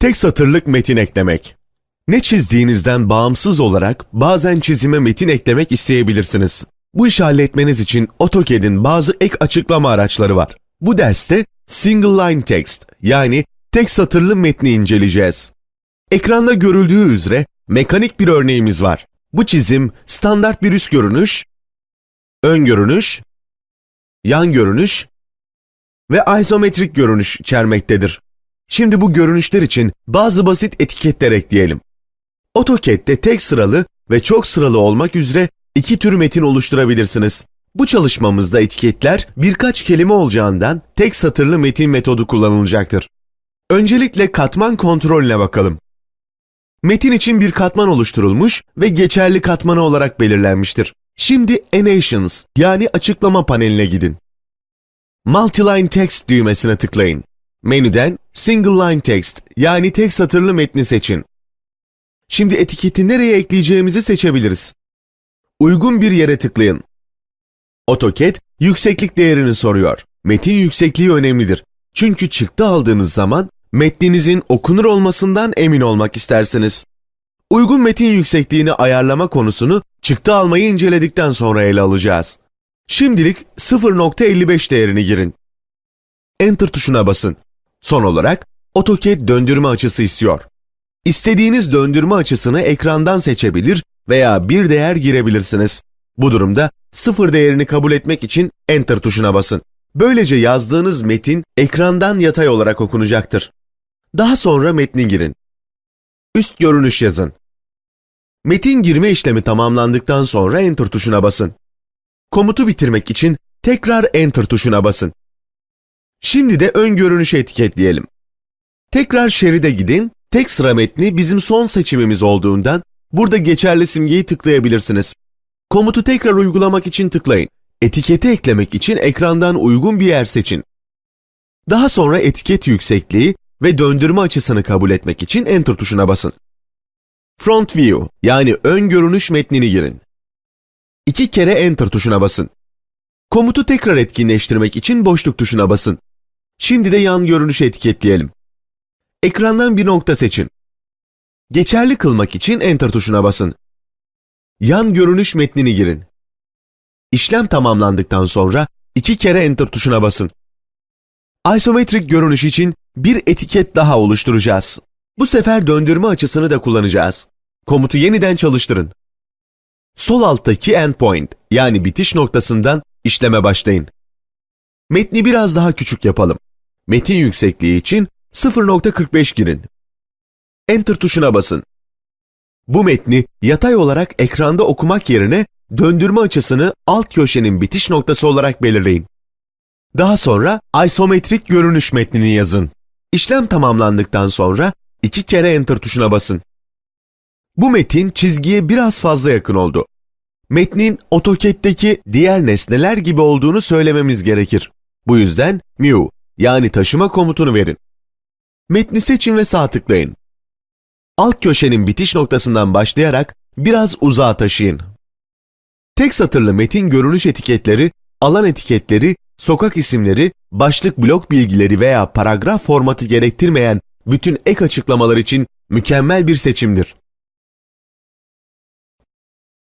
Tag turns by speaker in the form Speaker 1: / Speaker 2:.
Speaker 1: Tek satırlık metin eklemek. Ne çizdiğinizden bağımsız olarak bazen çizime metin eklemek isteyebilirsiniz. Bu işi halletmeniz için AutoCAD'in bazı ek açıklama araçları var. Bu derste single line text yani tek satırlı metni inceleyeceğiz. Ekranda görüldüğü üzere mekanik bir örneğimiz var. Bu çizim standart bir üst görünüş, ön görünüş, yan görünüş ve izometrik görünüş içermektedir. Şimdi bu görünüşler için bazı basit etiketler ekleyelim. AutoCAD'de tek sıralı ve çok sıralı olmak üzere iki tür metin oluşturabilirsiniz. Bu çalışmamızda etiketler birkaç kelime olacağından tek satırlı metin metodu kullanılacaktır. Öncelikle katman kontrolüne bakalım. Metin için bir katman oluşturulmuş ve geçerli katmanı olarak belirlenmiştir. Şimdi Annotations yani açıklama paneline gidin. Multiline Text düğmesine tıklayın. Menüden Single Line Text yani tek satırlı metni seçin. Şimdi etiketi nereye ekleyeceğimizi seçebiliriz. Uygun bir yere tıklayın. AutoCAD yükseklik değerini soruyor. Metin yüksekliği önemlidir. Çünkü çıktı aldığınız zaman metninizin okunur olmasından emin olmak istersiniz. Uygun metin yüksekliğini ayarlama konusunu çıktı almayı inceledikten sonra ele alacağız. Şimdilik 0.55 değerini girin. Enter tuşuna basın. Son olarak AutoCAD döndürme açısı istiyor. İstediğiniz döndürme açısını ekrandan seçebilir veya bir değer girebilirsiniz. Bu durumda sıfır değerini kabul etmek için Enter tuşuna basın. Böylece yazdığınız metin ekrandan yatay olarak okunacaktır. Daha sonra metni girin. Üst görünüş yazın. Metin girme işlemi tamamlandıktan sonra Enter tuşuna basın. Komutu bitirmek için tekrar Enter tuşuna basın. Şimdi de ön görünüşü etiketleyelim. Tekrar şeride gidin, tek sıra metni bizim son seçimimiz olduğundan burada geçerli simgeyi tıklayabilirsiniz. Komutu tekrar uygulamak için tıklayın. Etiketi eklemek için ekrandan uygun bir yer seçin. Daha sonra etiket yüksekliği ve döndürme açısını kabul etmek için Enter tuşuna basın. Front View yani ön görünüş metnini girin. İki kere Enter tuşuna basın. Komutu tekrar etkinleştirmek için boşluk tuşuna basın. Şimdi de yan görünüşü etiketleyelim. Ekrandan bir nokta seçin. Geçerli kılmak için Enter tuşuna basın. Yan görünüş metnini girin. İşlem tamamlandıktan sonra iki kere Enter tuşuna basın. Isometrik görünüş için bir etiket daha oluşturacağız. Bu sefer döndürme açısını da kullanacağız. Komutu yeniden çalıştırın. Sol alttaki endpoint yani bitiş noktasından işleme başlayın. Metni biraz daha küçük yapalım. Metin yüksekliği için 0.45 girin. Enter tuşuna basın. Bu metni yatay olarak ekranda okumak yerine döndürme açısını alt köşenin bitiş noktası olarak belirleyin. Daha sonra isometrik görünüş metnini yazın. İşlem tamamlandıktan sonra iki kere Enter tuşuna basın. Bu metin çizgiye biraz fazla yakın oldu. Metnin AutoCAD'deki diğer nesneler gibi olduğunu söylememiz gerekir. Bu yüzden Move yani taşıma komutunu verin. Metni seçin ve sağ tıklayın. Alt köşenin bitiş noktasından başlayarak biraz uzağa taşıyın. Tek satırlı metin görünüş etiketleri, alan etiketleri, sokak isimleri, başlık blok bilgileri veya paragraf formatı gerektirmeyen bütün ek açıklamalar için mükemmel bir seçimdir.